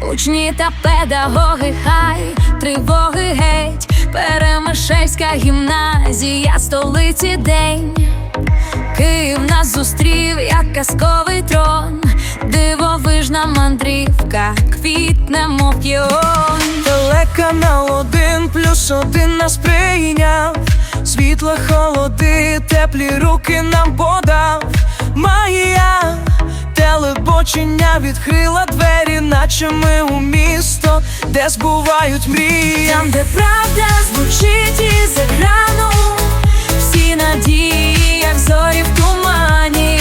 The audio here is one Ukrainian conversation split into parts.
Учні та педагоги, хай тривоги геть, Перемишельська гімназія, столиці день. Київ нас зустрів, як казковий трон, дивовижна мандрівка, квітне, мов п'йон. Телеканал один плюс один нас прийняв, світло, холоди, теплі руки нам подав. Магія телебочення відкрила двері, наче ми у місто, де збувають мрії. Там, де правда звучить із екрану, всі надії, як зорі в тумані,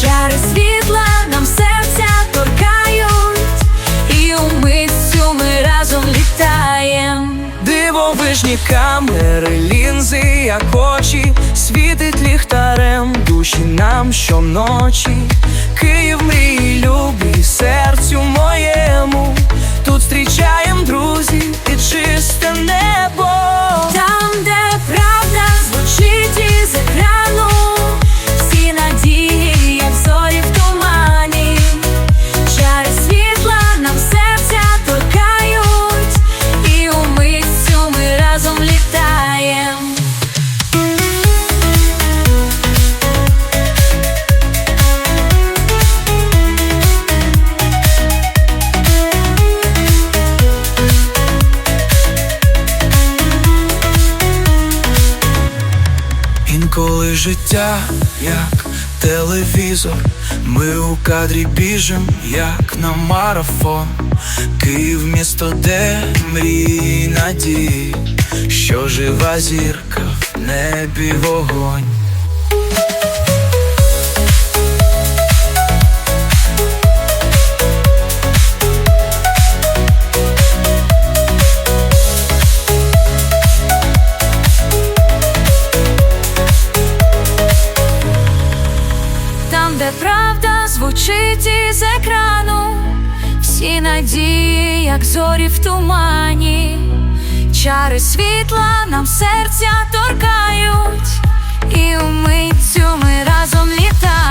чари світла нам серця торкають, і у митцю ми разом літаєм. Дивовижні камери, лінзи, як очі, світить ліхтарем душі нам щоночі. Інколи життя, як телевізор, ми у кадрі біжим, як на марафон. Київ місто, де мрій надії, що жива зірка в небі вогонь. Звучить з екрану, всі надії, як зорі в тумані, чари світла нам серця торкають, і умить митцю ми разом літаєм.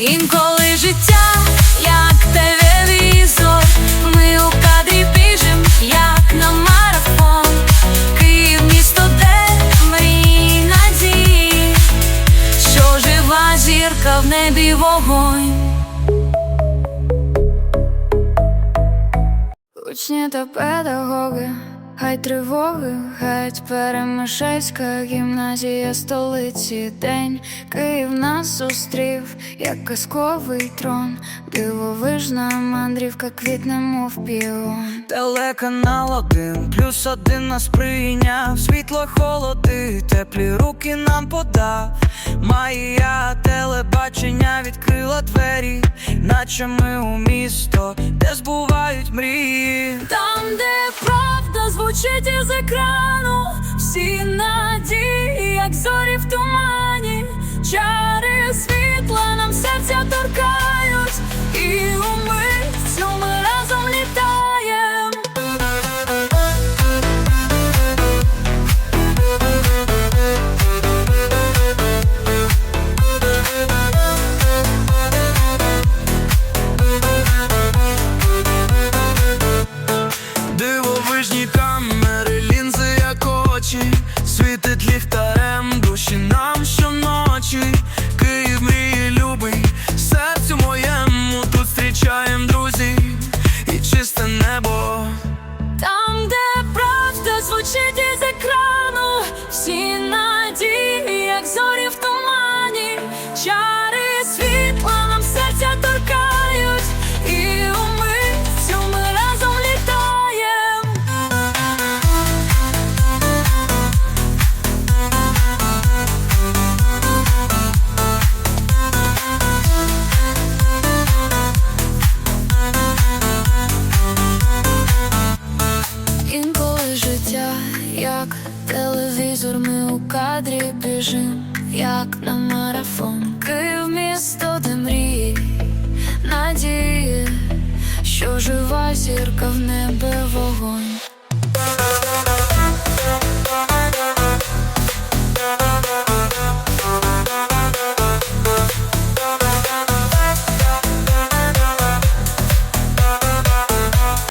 Інколи життя, як телевізор, ми у кадрі біжим, як на марафон. Київ місто, де мрії й надії, що жива зірка в небі вогонь. Учні та педагоги, хай тривоги, геть Перемишельська гімназія столиці день Київ нас зустрів, як казковий трон, дивовижна мандрівка квітне, мов піон. Телеканал один плюс один нас прийняв, світло, холоди, теплі руки нам подав. Магія телебачення відкрила двері, наче ми у місто, де збувають мрії. Правда із екрану, всі надії, як зорі в тумані, чари світла нам серця торкають, як на марафон. Київ місто, де мрії, надії, що жива зірка в небе вогонь.